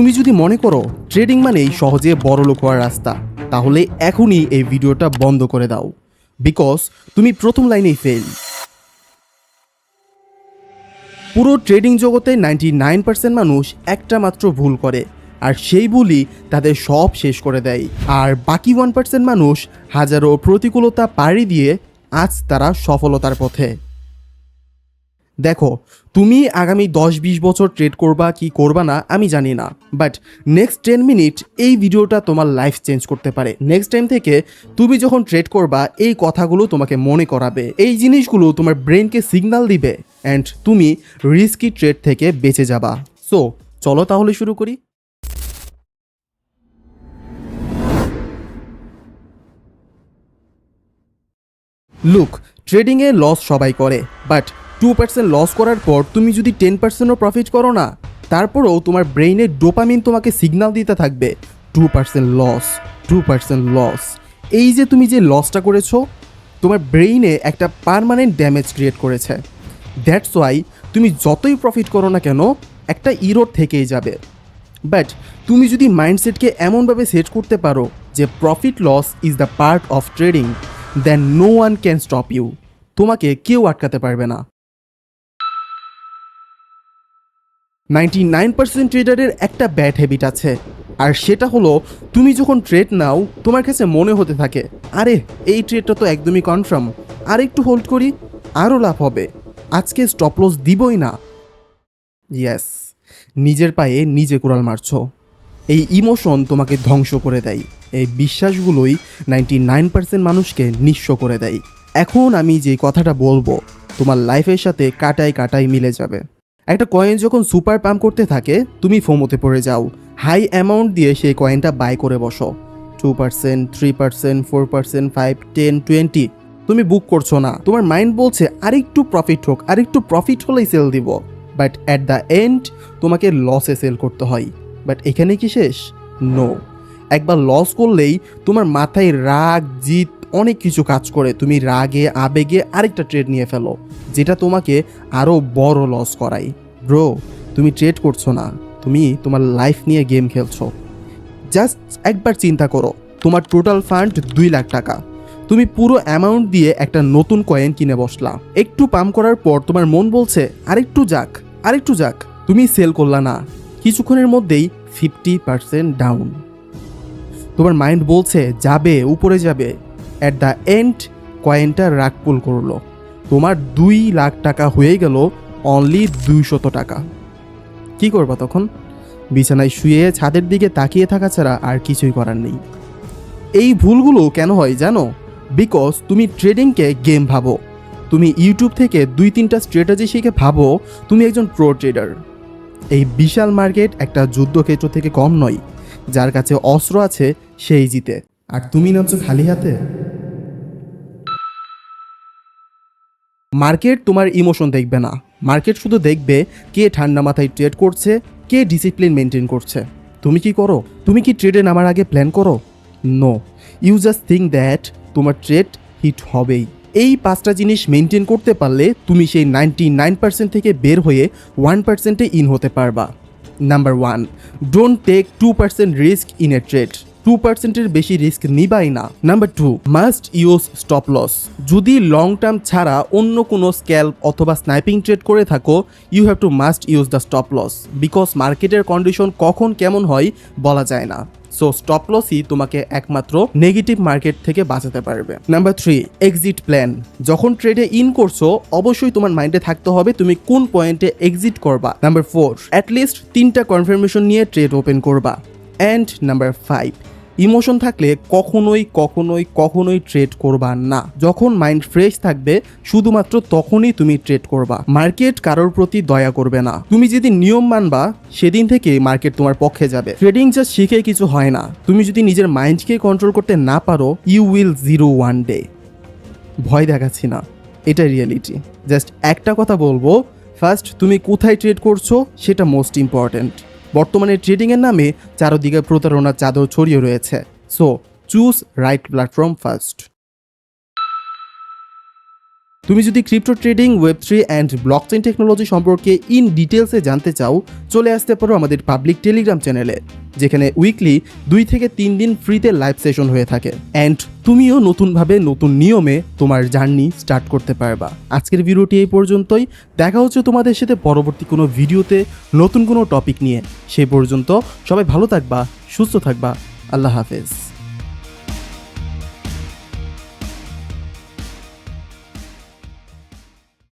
তুমি যদি মনে করো ট্রেডিং মানেই সহজে বড় লোক হওয়ার রাস্তা, তাহলে এখনই এই ভিডিওটা বন্ধ করে দাও। বিকজ তুমি প্রথম লাইনেই ফেল পুরো ট্রেডিং জগতে নাইনটি নাইন পার্সেন্ট মানুষ একটা মাত্র ভুল করে, আর সেই ভুলই তাদের সব শেষ করে দেয়। আর বাকি ওয়ান পার্সেন্ট মানুষ হাজারো প্রতিকূলতা পাড়ি দিয়ে আজ তারা সফলতার পথে। দেখো, তুমি আগামী দশ বিশ বছর ট্রেড করবা কি করবা না, আমি জানি না। বাট নেক্সট টেন মিনিট এই ভিডিওটা তোমার লাইফ চেঞ্জ করতে পারে। নেক্সট টাইম থেকে তুমি যখন ট্রেড করবা, এই কথাগুলো তোমাকে মনে করাবে। এই জিনিসগুলো তোমার ব্রেনকে সিগন্যাল দিবে অ্যান্ড তুমি রিস্কি ট্রেড থেকে বেঁচে যাবা। সো চলো তাহলে শুরু করি। লুক ট্রেডিংয়ে লস সবাই করে বাট টু পার্সেন্ট লস করার পর তুমি যদি টেন পার্সেন্টও প্রফিট করো না, তারপরেও তোমার ব্রেইনে ডোপামিন তোমাকে সিগন্যাল দিতে থাকবে two percent loss two percent loss এই যে তুমি যে লসটা করেছ, তোমার ব্রেইনে একটা পারমানেন্ট ড্যামেজ ক্রিয়েট করেছে। দ্যাটস ওয়াই তুমি যতই প্রফিট করো না কেন, একটা ইরোড থেকেই যাবে। বাট তুমি যদি মাইন্ডসেটকে এমনভাবে সেট করতে পারো যে profit loss is the part of trading then no one can stop you তোমাকে কেউ আটকাতে পারবে না। নাইনটি নাইন পার্সেন্ট ট্রেডারের একটা ব্যাড হ্যাবিট আছে। আর সেটা হলো, তুমি যখন ট্রেড নাও, তোমার কাছে মনে হতে থাকে, আরে, এই ট্রেডটা তো একদমই কনফার্ম। আর একটু হোল্ড করি, আরও লাভ হবে। আজকে স্টপ লস দিবই না। ইয়েস নিজের পায়ে নিজে কোড়াল মারছো। এই ইমোশন তোমাকে ধ্বংস করে দেয়। এই বিশ্বাসগুলোই নাইনটি নাইন পার্সেন্ট মানুষকে নিঃস্ব করে দেয়। এখন আমি যে কথাটা বলব, তোমার লাইফের সাথে কাটায় কাটায় মিলে যাবে। একটা কয়েন যখন সুপার পাম্প করতে থাকে, তুমি ফোমোতে পড়ে যাও। হাই অ্যামাউন্ট দিয়ে সেই কয়েনটা বাই করে বসো। Two percent three percent four percent five ten twenty তুমি বুক করছ না। তোমার মাইন্ড বলছে, আরেকটু প্রফিট হোক, আরেকটু প্রফিট হলেই সেল দিব। বাট অ্যাট দ্য এন্ড তোমাকে লসে সেল করতে হয়। বাট এখানে কি শেষ? নো একবার লস করলেই তোমার মাথায় রাগ জিত অনেক কিছু কাজ করে তুমি রাগে, আবেগে আরেকটা ট্রেড নিয়ে ফেলো, যেটা তোমাকে আরও বড় লস করায়। ব্রো তুমি ট্রেড করছ না, তুমি তোমার লাইফ নিয়ে গেম খেলছো। জাস্ট একবার চিন্তা করো, তোমার টোটাল ফান্ড দুই লাখ টাকা। তুমি পুরো অ্যামাউন্ট দিয়ে একটা নতুন কয়েন কিনে বসলা। একটু পাম্প করার পর তোমার মন বলছে, আরেকটু যাক আরেকটু যাক। তুমি সেল করলা না, কিছুক্ষণের মধ্যেই ফিফটি পার্সেন্ট ডাউন তোমার মাইন্ড বলছে, যাবে, উপরে যাবে। অ্যাট দ্য এন্ড কয়েনটা রাগ পুল করল। তোমার দুই লাখ টাকা হয়ে গেল অনলি দুইশত টাকা। কি করবা তখন? বিছানায় শুয়ে ছাদের দিকে তাকিয়ে থাকা ছাড়া আর কিছুই করার নেই। এই ভুলগুলো কেন হয় জানো? বিকজ তুমি ট্রেডিংকে গেম ভাবো। তুমি ইউটিউব থেকে দুই তিনটা স্ট্র্যাটেজি শিখে ভাবো, তুমি একজন প্রো ট্রেডার এই বিশাল মার্কেট একটা যুদ্ধক্ষেত্র থেকে কম নয়। যার কাছে অস্ত্র আছে, সেই জিতে। আর তুমি নামছো খালি হাতে? মার্কেট তোমার ইমোশন দেখবে না। মার্কেট শুধু দেখবে কে ঠান্ডা মাথায় ট্রেড করছে, কে ডিসিপ্লিন মেনটেন করছে। তুমি কি করো? তুমি কি ট্রেডে নামার আগে প্ল্যান করো? No. You just think that তোমার ট্রেড হিট হবেই। এই পাঁচটা জিনিস মেনটেন করতে পারলে তুমি সেই নাইনটি নাইন পার্সেন্ট থেকে বের হয়ে ওয়ান পার্সেন্টে ইন হতে পারবা। Number one, don't take two percent risk in a trade. Two পার্সেন্টের বেশি রিস্ক নিবাই না। Number two must use stop loss যদি লং টার্ম ছাড়া অন্য কোনো স্ক্যাল অথবা স্নাইপিং ট্রেড করে থাকো you have to must use the stop loss because মার্কেটের কন্ডিশন কখন কেমন হয় বলা যায় না। সো স্টপ লসই তোমাকে একমাত্র নেগেটিভ মার্কেট থেকে বাঁচাতে পারবে। নাম্বার থ্রি এক্সিট প্ল্যান যখন ট্রেডে ইন করছ, অবশ্যই তোমার মাইন্ডে থাকতে হবে তুমি কোন পয়েন্টে এক্সিট করবা। নাম্বার ফোর অ্যাটলিস্ট তিনটা কনফার্মেশন নিয়ে ট্রেড ওপেন করবা। অ্যান্ড নাম্বার ফাইভ ইমোশন থাকলে কখনোই কখনোই কখনোই ট্রেড করবা না। যখন মাইন্ড ফ্রেশ থাকবে, শুধুমাত্র তখনই তুমি ট্রেড করবা। মার্কেট কারোর প্রতি দয়া করবে না। তুমি যদি নিয়ম মানবা, সেদিন থেকে মার্কেট তোমার পক্ষে যাবে। ট্রেডিং জাস্ট শিখে কিছু হয় না। তুমি যদি নিজের মাইন্ডকে কন্ট্রোল করতে না পারো you will zero one day ভয় দেখাচ্ছি না। এটা রিয়েলিটি জাস্ট একটা কথা বলব। ফার্স্ট তুমি কোথায় ট্রেড করছ? সেটা মোস্ট ইম্পর্ট্যান্ট বর্তমানে ট্রেডিংয়ের নামে চারদিকে প্রতারণার চাদর ছড়িয়ে রয়েছে। So choose right platform first তুমি যদি crypto trading web three and blockchain technology সম্পর্কে ইন ডিটেলসে জানতে চাও, চলে আসতে পারো আমাদের পাবলিক টেলিগ্রাম চ্যানেলে যেখানে উইকলি দুই থেকে তিন দিন ফ্রিতে লাইভ সেশন হয়ে থাকে। অ্যান্ড তুমিও নতুনভাবে নতুন নিয়মে তোমার জার্নি স্টার্ট করতে পারবা। আজকের ভিডিওটি এই পর্যন্তই। দেখা হচ্ছে তোমাদের সাথে পরবর্তী কোনো ভিডিওতে নতুন কোনো টপিক নিয়ে। সেই পর্যন্ত সবাই ভালো থাকবা, সুস্থ থাকবা। আল্লাহ হাফেজ।